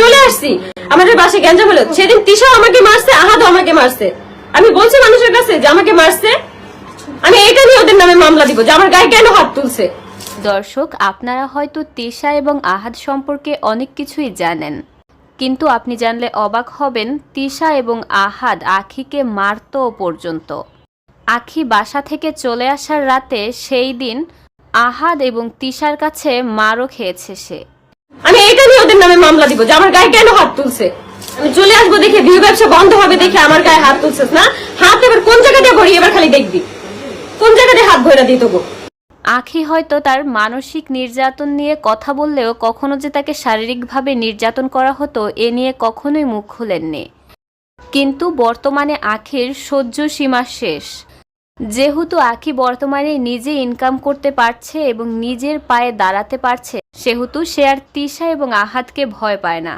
চলে আসছি। আমাদের বাসে গ্যাঞ্জাম হলো। সেদিন তিশাও আমাকে মারছে, আহাদও আমাকে মারছে। আমি বলছি মানুষের কাছে যে আমাকে মারছে। আমি এটা নিয়ে ওদের নামে মামলা দিব, যে আমার গায়ে কেন হাত তুলছে? দর্শক, আপনারা হয়তো তিশা এবং আহাদ সম্পর্কে অনেক কিছুই জানেন। কিন্তু আপনি জানলে অবাক হবেন, তিশা এবং আহাদ আখিকে মারতো পর্যন্ত। আখি বাসা থেকে চলে আসার রাতে সেই দিন আহাদ এবং তিশার কাছে মারও খেয়েছে সে। আমি এটা নিয়ে ওদের নামে মামলা দিব যে আমার গায়ে কেন হাত তুলছে? আমি চলে আসব দেখে বিয়ে ব্যবসা বন্ধ হবে দেখে আমার গায়ে হাত তুলছিস না? হাত এবার কোন জায়গা দিয়ে ভরি এবার খালি দেখবি? কোন জায়গা দিয়ে হাত ভরে দিই তবু আখি হয়তো তার মানসিক নির্যাতন নিয়ে কথা বললেও কখনো যে তাকে শারীরিকভাবে নির্যাতন করা হতো, এ নিয়ে কখনোই মুখ খুলেননি। কিন্তু বর্তমানে আখির সহ্য সীমা শেষ। যেহেতু আখি বর্তমানে নিজে ইনকাম করতে পারছে এবং নিজের পায়ে দাঁড়াতে পারছে, সেহেতু সে আর তিশা এবং আহাতকে ভয় পায় না।